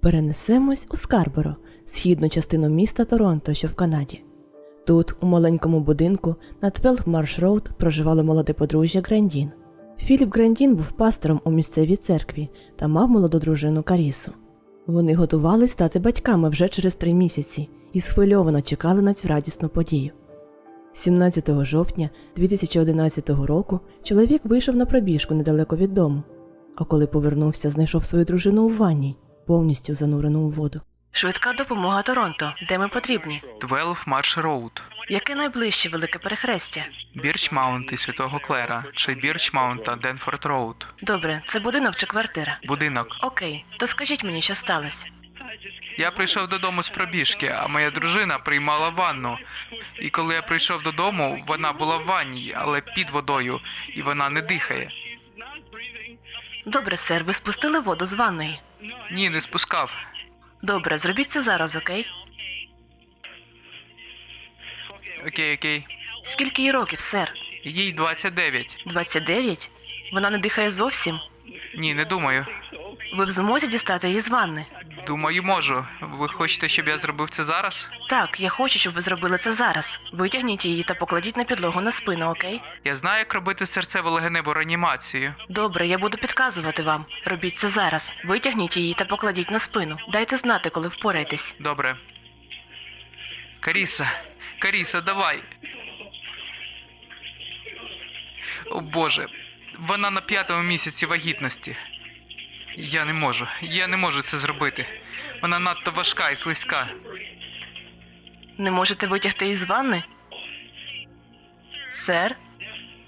Перенесемось у Скарборо, східну частину міста Торонто, що в Канаді. Тут, у маленькому будинку, на 12 Марш Роуд проживало молоде подружжя Грандін. Філіп Грандін був пастором у місцевій церкві та мав молоду дружину Карісу. Вони готували стати батьками вже через три місяці і схвильовано чекали на цю радісну подію. 17 жовтня 2011 року чоловік вийшов на пробіжку недалеко від дому, а коли повернувся, знайшов свою дружину у ванні, повністю занурену у воду. Швидка допомога Торонто, де ми потрібні. 12 Марш Роуд, Яке найближче велике перехрестя? Бірч Маунт і Святого Клера, чи Бірч Маунт та Денфорд Роуд. Добре, це будинок чи квартира? Будинок. Окей, то скажіть мені, що сталося. Я прийшов додому з пробіжки, а моя дружина приймала ванну. І коли я прийшов додому, вона була в ванні, але під водою, і вона не дихає. Добре, сер, ви спустили воду з ванної. Ні, не спускав. Добре, зробіть це зараз, окей? Окей, окей. Скільки їй років, сер? Їй 29. 29? Вона не дихає зовсім. Ні, не думаю. Ви в змозі дістати її з ванни? Думаю, можу. Ви хочете, щоб я зробив це зараз? Так, я хочу, щоб ви зробили це зараз. Витягніть її та покладіть на підлогу на спину, окей? Я знаю, як робити серцево-легеневу реанімацію. Добре, я буду підказувати вам. Робіть це зараз. Витягніть її та покладіть на спину. Дайте знати, коли впораєтесь. Добре. Каріса, Каріса, давай. О Боже, вона на п'ятому місяці вагітності. Я не можу, я не можу це зробити. Вона надто важка і слизька. Не можете витягти її з ванни? Сер,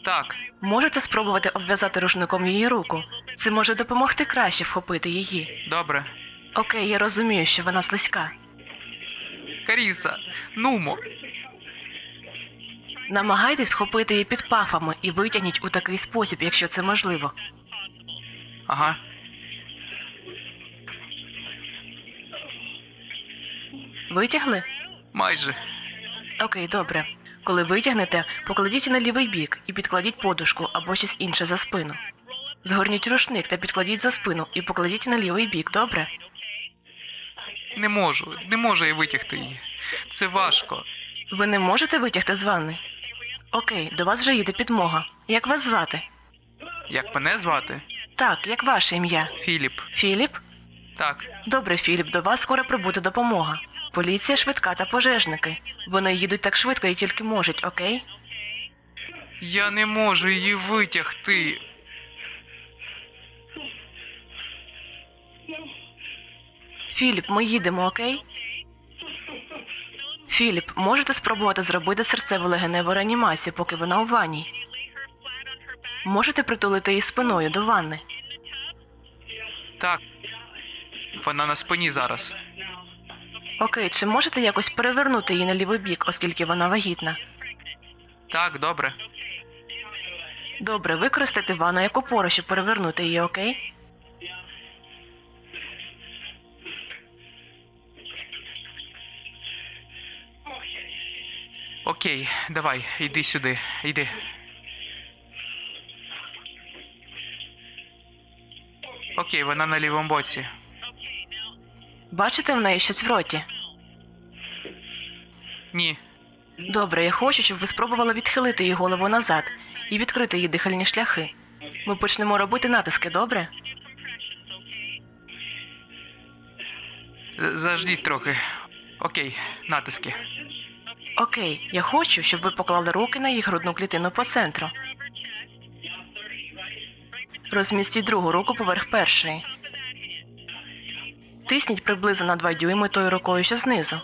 Так, можете спробувати обв'язати рушником її руку. Це може допомогти краще вхопити її. добре. Окей, я розумію, що вона слизька. Каріса, нумо. Намагайтесь вхопити її під пафами і витягніть у такий спосіб, якщо це можливо. Ага. Витягли? Майже. Окей, добре. Коли витягнете, покладіть на лівий бік і підкладіть подушку або щось інше за спину. Згорніть рушник та підкладіть за спину і покладіть на лівий бік, добре? Не можу, не можу я витягти її. Це важко. Ви не можете витягти з ванни? Окей, до вас вже їде підмога. Як вас звати? Як мене звати? Так, як ваше ім'я? Філіп. Філіп? Так, Добре, Філіп, до вас скоро прибуде допомога. Поліція швидка та пожежники. Вони їдуть так швидко і тільки можуть, окей? я не можу її витягти. Філіп, ми їдемо, окей? Філіп, можете спробувати зробити серцево-легеневу реанімацію, поки вона у ванні? Можете притулити її спиною до ванни? Так. Вона на спині зараз. Окей, чи можете якось перевернути її на лівий бік, оскільки вона вагітна? Так, добре. Добре, використайте ванну як опору, щоб перевернути її, окей? Окей, давай, йди сюди, йди. Окей, вона на лівому боці. Бачите в неї щось в роті? Ні. Добре, я хочу, щоб ви спробували відхилити її голову назад і відкрити її дихальні шляхи. Ми почнемо робити натиски, добре? З- Заждіть трохи. Окей, натиски. Окей, я хочу, щоб ви поклали руки на її грудну клітину по центру. Розмістіть другу руку поверх першої. Тисніть приблизно на 2 дюйми тою рукою, що знизу.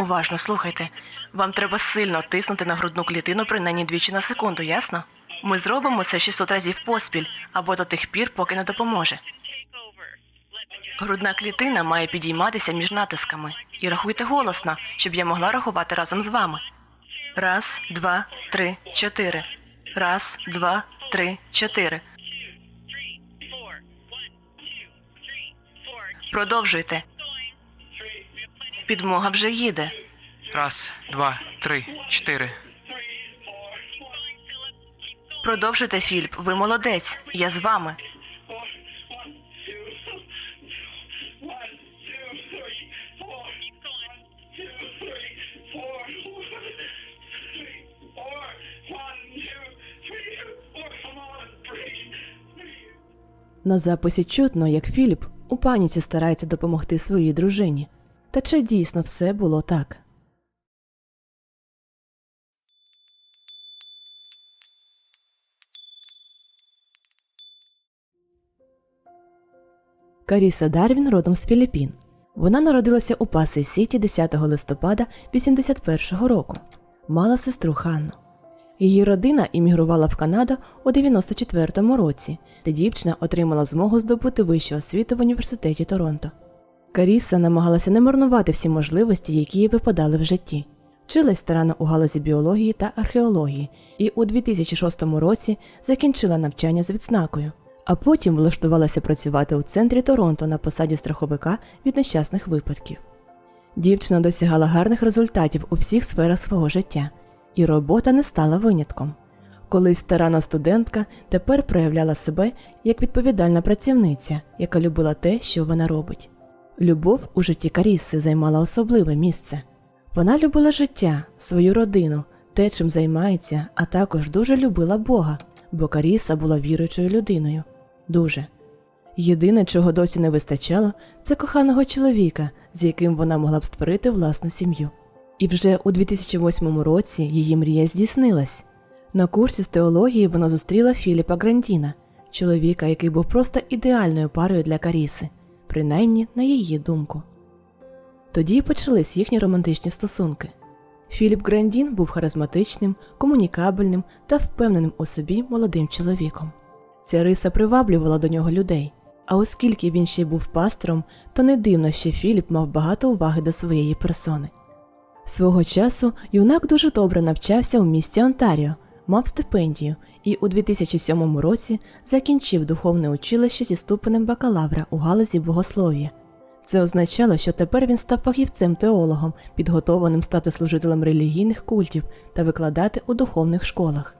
Уважно слухайте. Вам треба сильно тиснути на грудну клітину принаймні двічі на секунду, ясно? Ми зробимо це 600 разів поспіль або до тих пір, поки не допоможе. Грудна клітина має підійматися між натисками. І рахуйте голосно, щоб я могла рахувати разом з вами. Раз, два, три, чотири. Раз, два, три, чотири. Продовжуйте. Підмога вже їде. Раз, два, три, чотири. Продовжуйте, Філіп. Ви молодець. Я з вами. На записі чутно, як Філіп у паніці старається допомогти своїй дружині. Та чи дійсно все було так? Каріса Дарвін родом з Філіппін. Вона народилася у Пасей Сіті 10 листопада 81 року. Мала сестру Ханну. Її родина іммігрувала в Канаду у 94-му році, де дівчина отримала змогу здобути вищу освіту в університеті Торонто. Каріса намагалася не марнувати всі можливості, які їй випадали в житті. Вчилась старанно у галузі біології та археології і у 2006 році закінчила навчання з відзнакою, а потім влаштувалася працювати у центрі Торонто на посаді страховика від нещасних випадків. Дівчина досягала гарних результатів у всіх сферах свого життя, і робота не стала винятком. Колись старана студентка тепер проявляла себе як відповідальна працівниця, яка любила те, що вона робить. Любов у житті Каріси займала особливе місце. Вона любила життя, свою родину, те, чим займається, а також дуже любила Бога, бо Каріса була віруючою людиною. Дуже. Єдине, чого досі не вистачало, це коханого чоловіка, з яким вона могла б створити власну сім'ю. І вже у 2008 році її мрія здійснилась. На курсі з теології вона зустріла Філіпа Грандіна, чоловіка, який був просто ідеальною парою для Каріси, принаймні на її думку. Тоді й почались їхні романтичні стосунки. Філіп Грандін був харизматичним, комунікабельним та впевненим у собі молодим чоловіком. Ця риса приваблювала до нього людей. А оскільки він ще й був пастором, то не дивно, що Філіп мав багато уваги до своєї персони. Свого часу юнак дуже добре навчався у місті Онтаріо, мав стипендію і у 2007 році закінчив духовне училище зі ступенем бакалавра у галузі богослов'я. Це означало, що тепер він став фахівцем-теологом, підготованим стати служителем релігійних культів та викладати у духовних школах.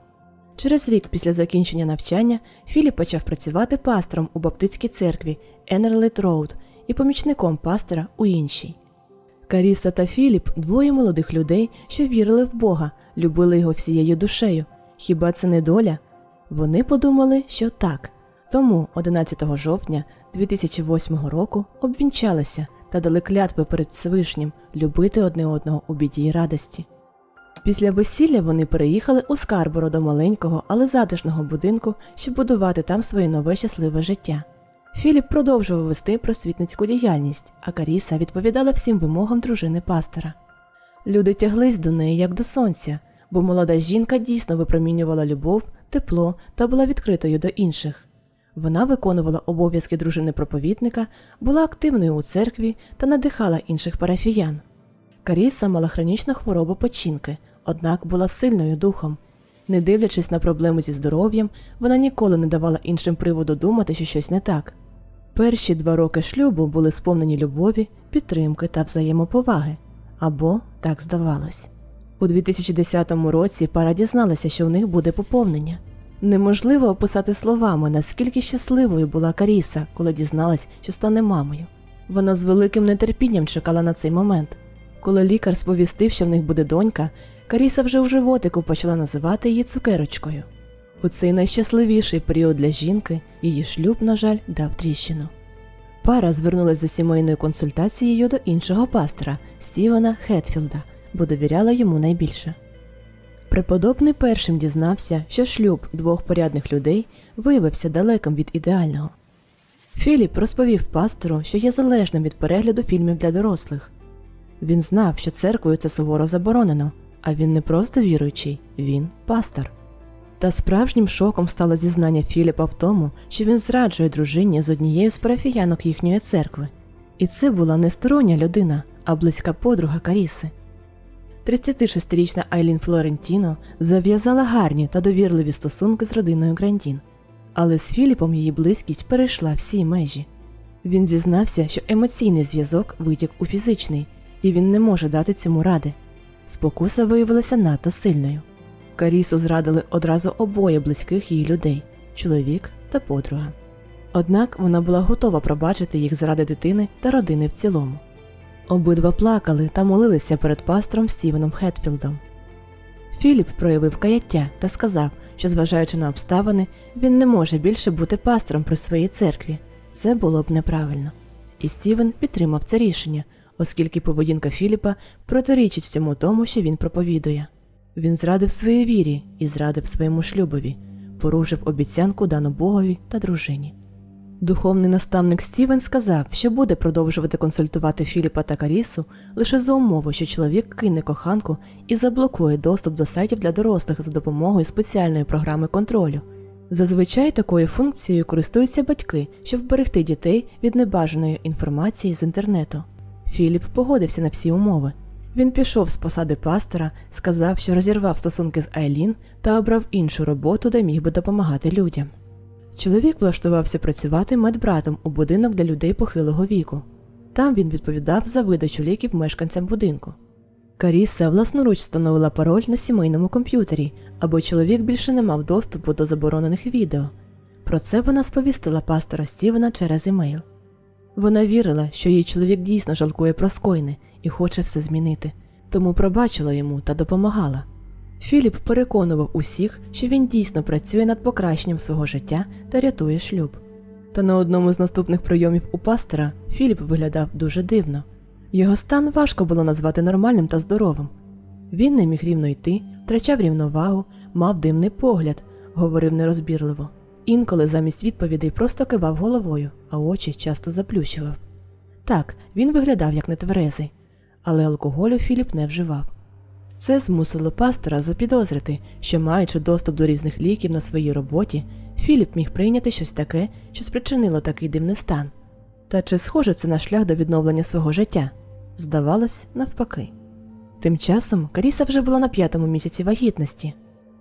Через рік після закінчення навчання Філіп почав працювати пастором у Баптистській церкві Енерлейт Роуд і помічником пастора у іншій. Каріса та Філіп двоє молодих людей, що вірили в Бога, любили його всією душею. Хіба це не доля? Вони подумали, що так. Тому 11 жовтня 2008 року обвінчалися та дали клятви перед Всевишнім любити одне одного у біді й радості. Після весілля вони переїхали у Скарборо до маленького, але затишного будинку, щоб будувати там своє нове щасливе життя. Філіп продовжував вести просвітницьку діяльність, а Каріса відповідала всім вимогам дружини пастора. Люди тяглись до неї як до сонця, бо молода жінка дійсно випромінювала любов, тепло та була відкритою до інших. Вона виконувала обов'язки дружини проповідника, була активною у церкві та надихала інших парафіян. Каріса мала хронічну хворобу печінки, однак була сильною духом. Не дивлячись на проблеми зі здоров'ям, вона ніколи не давала іншим приводу думати, що щось не так. Перші два роки шлюбу були сповнені любові, підтримки та взаємоповаги. Або так здавалось. У 2010 році пара дізналася, що у них буде поповнення. Неможливо описати словами, наскільки щасливою була Каріса, коли дізналась, що стане мамою. Вона з великим нетерпінням чекала на цей момент. Коли лікар сповістив, що в них буде донька, Каріса вже в животику почала називати її цукерочкою. У цей найщасливіший період для жінки її шлюб, на жаль, дав тріщину. Пара звернулася за сімейною консультацією до іншого пастора Стівена Хетфілда, бо довіряла йому найбільше. Преподобний першим дізнався, що шлюб двох порядних людей виявився далеким від ідеального. Філіп розповів пастору, що є залежним від перегляду фільмів для дорослих. Він знав, що церквою це суворо заборонено, а він не просто віруючий, він пастор. Та справжнім шоком стало зізнання Філіпа в тому, що він зраджує дружині з однією з парафіянок їхньої церкви. І це була не стороння людина, а близька подруга Каріси. 36-річна Айлін Флорентіно зав'язала гарні та довірливі стосунки з родиною Грандін, але з Філіпом її близькість перейшла всі межі. Він зізнався, що емоційний зв'язок витік у фізичний, і він не може дати цьому ради. Спокуса виявилася надто сильною. Карісу зрадили одразу обоє близьких її людей чоловік та подруга. Однак вона була готова пробачити їх заради дитини та родини в цілому. Обидва плакали та молилися перед пастором Стівеном Хетфілдом. Філіп проявив каяття та сказав, що, зважаючи на обставини, він не може більше бути пастором при своїй церкві. Це було б неправильно. І Стівен підтримав це рішення, оскільки поведінка Філіпа протирічить всьому тому, що він проповідує. Він зрадив своїй вірі і зрадив своєму шлюбові, порушив обіцянку дану Богові та дружині. Духовний наставник Стівен сказав, що буде продовжувати консультувати Філіпа та Карісу лише за умови, що чоловік кине коханку і заблокує доступ до сайтів для дорослих за допомогою спеціальної програми контролю. Зазвичай такою функцією користуються батьки, щоб вберегти дітей від небажаної інформації з інтернету. Філіп погодився на всі умови. Він пішов з посади пастора, сказав, що розірвав стосунки з Айлін та обрав іншу роботу, де міг би допомагати людям. Чоловік влаштувався працювати медбратом у будинок для людей похилого віку. Там він відповідав за видачу ліків мешканцям будинку. Каріса власноруч встановила пароль на сімейному комп'ютері, аби чоловік більше не мав доступу до заборонених відео. Про це вона сповістила пастора Стівена через емейл. Вона вірила, що її чоловік дійсно жалкує про скоєне і хоче все змінити, тому пробачила йому та допомагала. Філіп переконував усіх, що він дійсно працює над покращенням свого життя та рятує шлюб. Та на одному з наступних прийомів у пастора Філіп виглядав дуже дивно. Його стан важко було назвати нормальним та здоровим. Він не міг рівно йти, втрачав рівновагу, мав дивний погляд, говорив нерозбірливо. Інколи замість відповідей просто кивав головою, а очі часто заплющував. Так, він виглядав як нетверезий, але алкоголю Філіп не вживав. Це змусило пастора запідозрити, що, маючи доступ до різних ліків на своїй роботі, Філіп міг прийняти щось таке, що спричинило такий дивний стан. Та чи схоже це на шлях до відновлення свого життя? Здавалось, навпаки. Тим часом Каріса вже була на п'ятому місяці вагітності.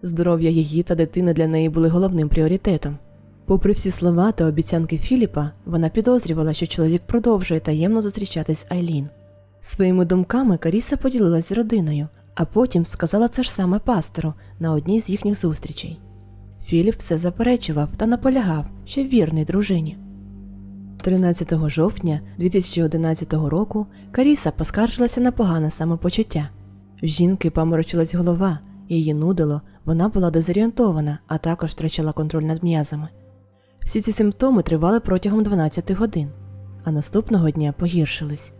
Здоров'я її та дитини для неї були головним пріоритетом. Попри всі слова та обіцянки Філіпа, вона підозрювала, що чоловік продовжує таємно зустрічатись Айлін. Своїми думками Каріса поділилась з родиною, а потім сказала це ж саме пастору на одній з їхніх зустрічей. Філіп все заперечував та наполягав, що вірний дружині. 13 жовтня 2011 року Каріса поскаржилася на погане самопочуття. В жінки поморочилась голова, її нудило, вона була дезорієнтована, а також втрачала контроль над м'язами. Всі ці симптоми тривали протягом 12 годин, а наступного дня погіршились.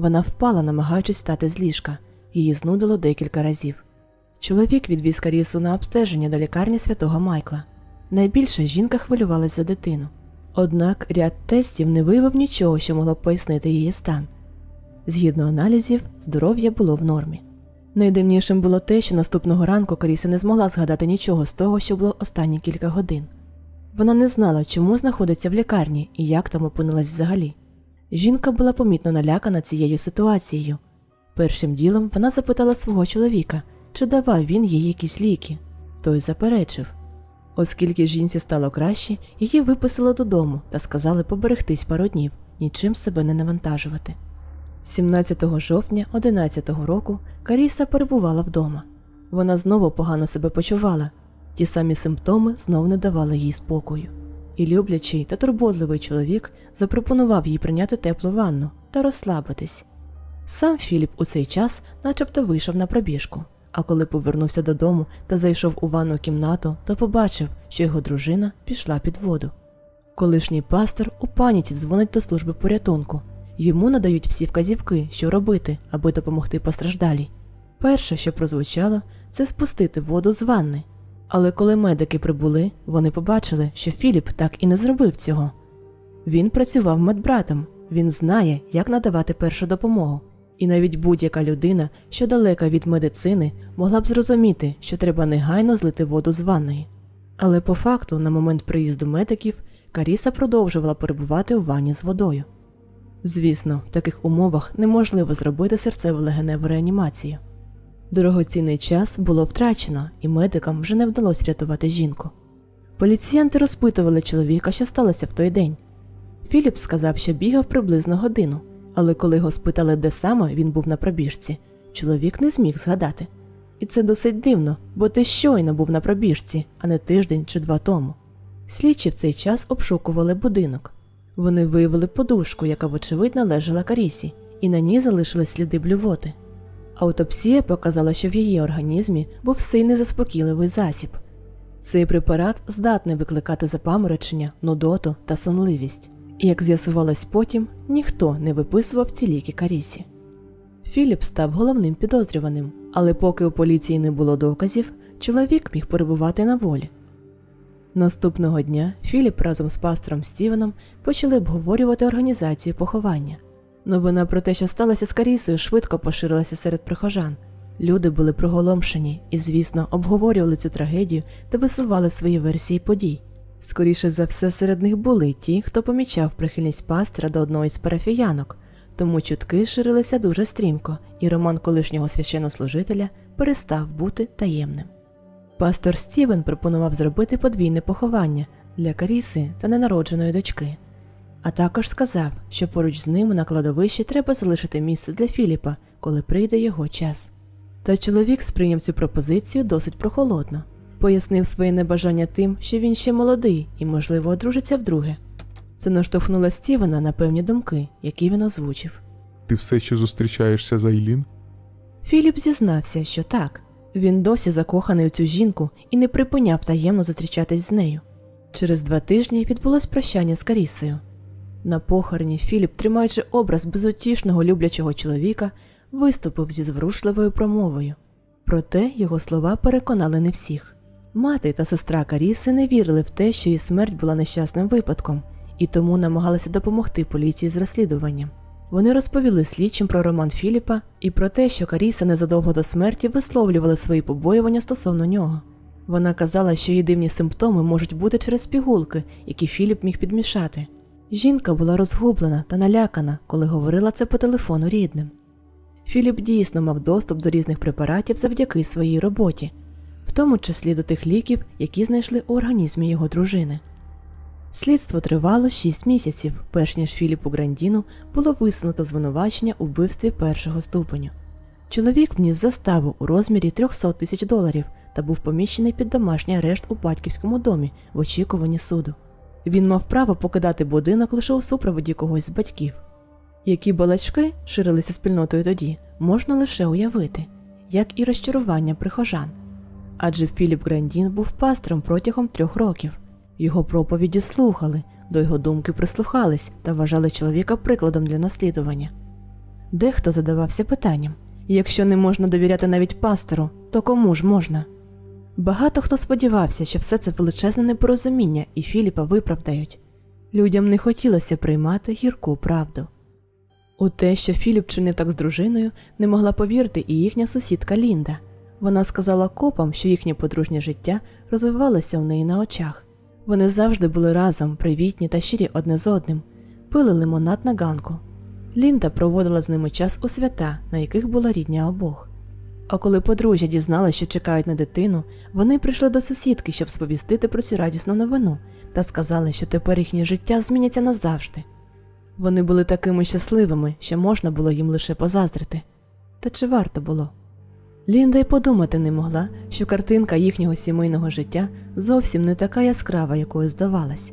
Вона впала, намагаючись встати з ліжка, її знудило декілька разів. Чоловік відвіз Карісу на обстеження до лікарні святого Майкла. Найбільше жінка хвилювалась за дитину. Однак ряд тестів не виявив нічого, що могло б пояснити її стан. Згідно аналізів, здоров'я було в нормі. Найдивнішим було те, що наступного ранку Каріса не змогла згадати нічого з того, що було останні кілька годин. Вона не знала, чому знаходиться в лікарні і як там опинилась взагалі. Жінка була помітно налякана цією ситуацією. Першим ділом вона запитала свого чоловіка, чи давав він їй якісь ліки. Той заперечив. Оскільки жінці стало краще, її виписали додому та сказали поберегтись пару днів, нічим себе не навантажувати. 17 жовтня 11 року Каріса перебувала вдома. Вона знову погано себе почувала, ті самі симптоми знов не давали їй спокою. І люблячий та турботливий чоловік запропонував їй прийняти теплу ванну та розслабитись. Сам Філіп у цей час начебто вийшов на пробіжку, а коли повернувся додому та зайшов у ванну кімнату, то побачив, що його дружина пішла під воду. Колишній пастор у паніці дзвонить до служби порятунку. Йому надають всі вказівки, що робити, аби допомогти постраждалій. Перше, що прозвучало, це спустити воду з ванни. Але коли медики прибули, вони побачили, що Філіп так і не зробив цього. Він працював медбратом, він знає, як надавати першу допомогу. І навіть будь-яка людина, що далека від медицини, могла б зрозуміти, що треба негайно злити воду з ванної. Але по факту, на момент приїзду медиків, Каріса продовжувала перебувати у ванні з водою. Звісно, в таких умовах неможливо зробити серцево-легеневу реанімацію. Дорогоцінний час було втрачено, і медикам вже не вдалося врятувати жінку. Поліціянти розпитували чоловіка, що сталося в той день. Філіп сказав, що бігав приблизно годину, але коли його спитали, де саме він був на пробіжці, чоловік не зміг згадати. І це досить дивно, бо ти щойно був на пробіжці, а не тиждень чи два тому. Слідчі в цей час обшукували будинок. Вони виявили подушку, яка, вочевидь, належала Карісі, і на ній залишились сліди блювоти. Аутопсія показала, що в її організмі був сильний заспокійливий засіб. Цей препарат здатний викликати запаморочення, нудоту та сонливість. І як з'ясувалось потім, ніхто не виписував ці ліки Карісі. Філіп став головним підозрюваним, але поки у поліції не було доказів, чоловік міг перебувати на волі. Наступного дня Філіп разом з пастором Стівеном почали обговорювати організацію поховання. Новина про те, що сталося з Карісою, швидко поширилася серед прихожан. Люди були приголомшені і, звісно, обговорювали цю трагедію та висували свої версії подій. Скоріше за все, серед них були ті, хто помічав прихильність пастора до одної з парафіянок, тому чутки ширилися дуже стрімко, і роман колишнього священнослужителя перестав бути таємним. Пастор Стівен пропонував зробити подвійне поховання для Каріси та ненародженої дочки, а також сказав, що поруч з ним на кладовищі треба залишити місце для Філіпа, коли прийде його час. Та чоловік сприйняв цю пропозицію досить прохолодно, пояснив своє небажання тим, що він ще молодий і, можливо, одружиться вдруге. Це наштовхнуло Стівена на певні думки, які він озвучив. Ти все ще зустрічаєшся з Айлін? Філіп зізнався, що так. Він досі закоханий у цю жінку і не припиняв таємно зустрічатись з нею. Через два тижні відбулось прощання з Карісою. На похороні Філіп, тримаючи образ безутішного люблячого чоловіка, виступив зі зворушливою промовою. Проте його слова переконали не всіх. Мати та сестра Каріси не вірили в те, що її смерть була нещасним випадком, і тому намагалися допомогти поліції з розслідуванням. Вони розповіли слідчим про роман Філіпа і про те, що Каріса незадовго до смерті висловлювала свої побоювання стосовно нього. Вона казала, що її дивні симптоми можуть бути через пігулки, які Філіп міг підмішати. Жінка була розгублена та налякана, коли говорила це по телефону рідним. Філіп дійсно мав доступ до різних препаратів завдяки своїй роботі, в тому числі до тих ліків, які знайшли у організмі його дружини. Слідство тривало 6 місяців, перш ніж Філіпу Грандіну було висунуто звинувачення у вбивстві першого ступеню. Чоловік вніс заставу у розмірі 300 тисяч доларів та був поміщений під домашній арешт у батьківському домі в очікуванні суду. Він мав право покидати будинок лише у супроводі когось з батьків. Які балачки ширилися спільнотою тоді, можна лише уявити, як і розчарування прихожан. Адже Філіп Грандін був пастором протягом трьох років. Його проповіді слухали, до його думки прислухались та вважали чоловіка прикладом для наслідування. Дехто задавався питанням якщо не можна довіряти навіть пастору, то кому ж можна? Багато хто сподівався, що все це величезне непорозуміння і Філіпа виправдають. Людям не хотілося приймати гірку правду. У те, що Філіп чинив так з дружиною, не могла повірити і їхня сусідка Лінда. Вона сказала копам, що їхнє подружнє життя розвивалося у неї на очах. Вони завжди були разом, привітні та щирі одне з одним, пили лимонад на ганку. Лінда проводила з ними час у свята, на яких була рідня обох. А коли подружжя дізналися, що чекають на дитину, вони прийшли до сусідки, щоб сповістити про цю радісну новину, та сказали, що тепер їхнє життя зміняться назавжди. Вони були такими щасливими, що можна було їм лише позаздрити. Та чи варто було? Лінда й подумати не могла, що картинка їхнього сімейного життя зовсім не така яскрава, якою здавалась.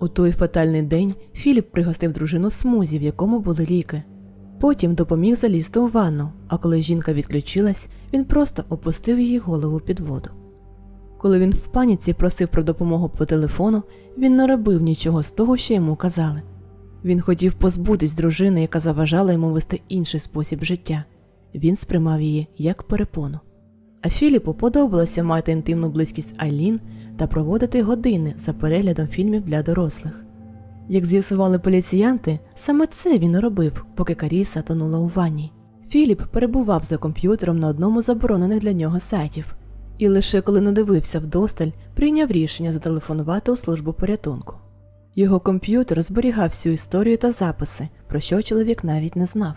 У той фатальний день Філіп пригостив дружину смузі, в якому були ліки. Потім допоміг залізти у ванну, а коли жінка відключилась, він просто опустив її голову під воду. Коли він в паніці просив про допомогу по телефону, він не робив нічого з того, що йому казали. Він хотів позбутись дружини, яка заважала йому вести інший спосіб життя. Він сприймав її як перепону. А Філіпу подобалося мати інтимну близькість Айлін та проводити години за переглядом фільмів для дорослих. Як з'ясували поліціянти, саме це він робив, поки Каріса тонула у ванні. Філіп перебував за комп'ютером на одному з заборонених для нього сайтів, і лише коли надивився вдосталь, прийняв рішення зателефонувати у службу порятунку. Його комп'ютер зберігав всю історію та записи, про що чоловік навіть не знав.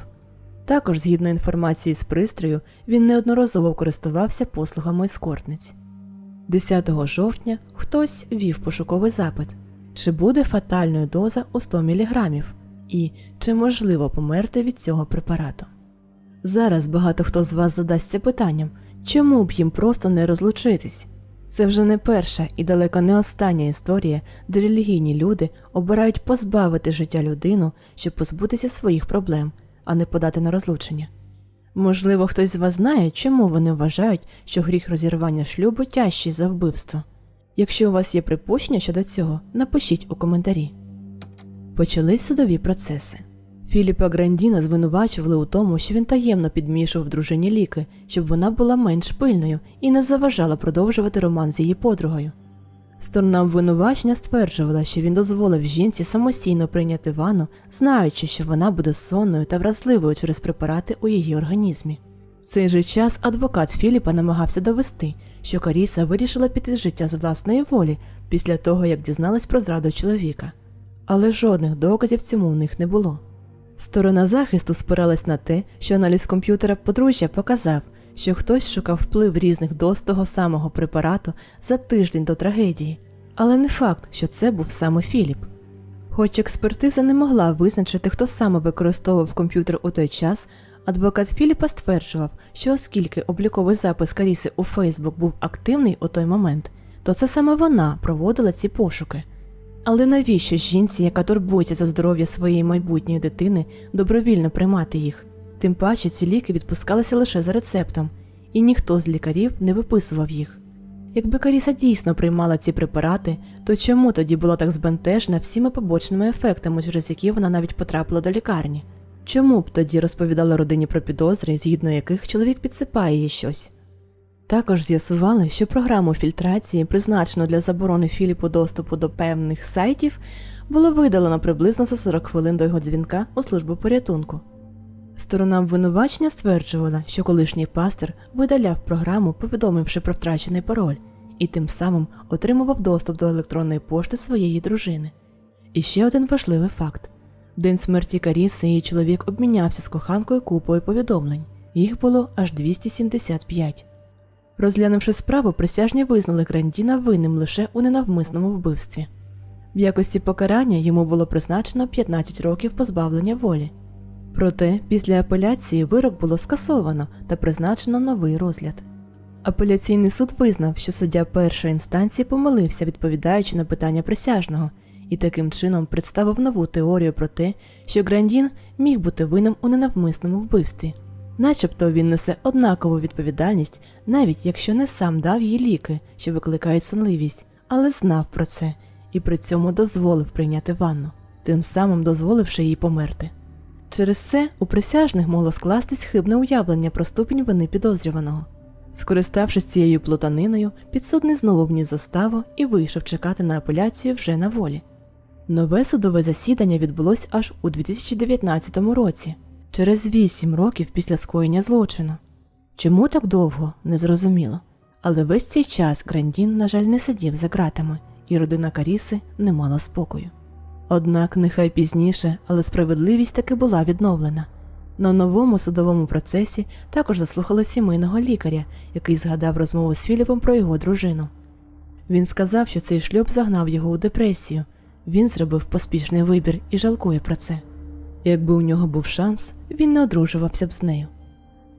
Також, згідно інформації з пристрою, він неодноразово користувався послугами ескортниць. 10 жовтня хтось вів пошуковий запит, чи буде фатальною доза у 100 мг і чи можливо померти від цього препарату. Зараз багато хто з вас задасться питанням, чому б їм просто не розлучитись? Це вже не перша і далеко не остання історія, де релігійні люди обирають позбавити життя людину, щоб позбутися своїх проблем, а не подати на розлучення. Можливо, хтось з вас знає, чому вони вважають, що гріх розірвання шлюбу тяжчий за вбивство. Якщо у вас є припущення щодо цього, напишіть у коментарі. Почались судові процеси. Філіпа Грандіна звинувачували у тому, що він таємно підмішував дружині ліки, щоб вона була менш пильною і не заважала продовжувати роман з її подругою. Сторона обвинувачення стверджувала, що він дозволив жінці самостійно прийняти ванну, знаючи, що вона буде сонною та вразливою через препарати у її організмі. В цей же час адвокат Філіпа намагався довести, що Каріса вирішила піти з життя з власної волі після того, як дізналась про зраду чоловіка. Але жодних доказів цьому у них не було. Сторона захисту спиралась на те, що аналіз комп'ютера подружжя показав, що хтось шукав вплив різних доз того самого препарату за тиждень до трагедії, але не факт, що це був саме Філіп. Хоч експертиза не могла визначити, хто саме використовував комп'ютер у той час, адвокат Філіпа стверджував, що оскільки обліковий запис Каріси у Фейсбук був активний у той момент, то це саме вона проводила ці пошуки. Але навіщо жінці, яка турбується за здоров'я своєї майбутньої дитини, добровільно приймати їх? Тим паче ці ліки відпускалися лише за рецептом, і ніхто з лікарів не виписував їх. Якби Каріса дійсно приймала ці препарати, то чому тоді була так збентежена всіми побочними ефектами, через які вона навіть потрапила до лікарні? Чому б тоді розповідала родині про підозри, згідно яких чоловік підсипає їй щось? Також з'ясували, що програму фільтрації, призначену для заборони Філіпу доступу до певних сайтів, було видалено приблизно за 40 хвилин до його дзвінка у службу порятунку. Сторона обвинувачення стверджувала, що колишній пастор видаляв програму, повідомивши про втрачений пароль, і тим самим отримував доступ до електронної пошти своєї дружини. І ще один важливий факт: день смерті Каріси її чоловік обмінявся з коханкою купою повідомлень. Їх було аж 275. Розглянувши справу, присяжні визнали Грандіна винним лише у ненавмисному вбивстві. В якості покарання йому було призначено 15 років позбавлення волі. Проте після апеляції вирок було скасовано та призначено новий розгляд. Апеляційний суд визнав, що суддя першої інстанції помилився, відповідаючи на питання присяжного, і таким чином представив нову теорію про те, що Грандін міг бути винним у ненавмисному вбивстві. Начебто він несе однакову відповідальність, навіть якщо не сам дав їй ліки, що викликають сонливість, але знав про це і при цьому дозволив прийняти ванну, тим самим дозволивши їй померти. Через це у присяжних могло скластись хибне уявлення про ступінь вини підозрюваного. Скориставшись цією плутаниною, підсудний знову вніс заставу і вийшов чекати на апеляцію вже на волі. Нове судове засідання відбулось аж у 2019 році, через вісім років після скоєння злочину. Чому так довго, незрозуміло. Але весь цей час Грандін, на жаль, не сидів за ґратами, і родина Каріси не мала спокою. Однак нехай пізніше, але справедливість таки була відновлена. На новому судовому процесі також заслухали сімейного лікаря, який згадав розмову з Філіпом про його дружину. Він сказав, що цей шлюб загнав його у депресію. Він зробив поспішний вибір і жалкує про це. Якби у нього був шанс, він не одружувався б з нею.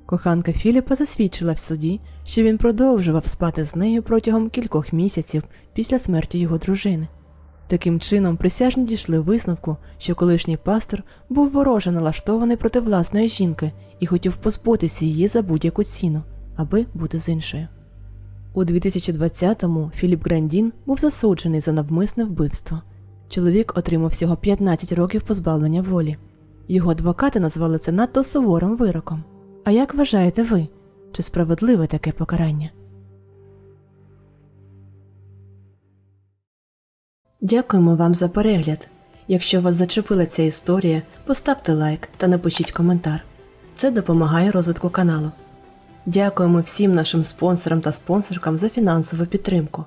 Коханка Філіпа засвідчила в суді, що він продовжував спати з нею протягом кількох місяців після смерті його дружини. Таким чином, присяжні дійшли висновку, що колишній пастор був вороже налаштований проти власної жінки і хотів позбутися її за будь-яку ціну, аби бути з іншою. У 2020-му Філіп Грандін був засуджений за навмисне вбивство. Чоловік отримав всього 15 років позбавлення волі. Його адвокати назвали це надто суворим вироком. А як вважаєте ви, чи справедливе таке покарання? Дякуємо вам за перегляд. Якщо вас зачепила ця історія, поставте лайк та напишіть коментар. Це допомагає розвитку каналу. Дякуємо всім нашим спонсорам та спонсоркам за фінансову підтримку.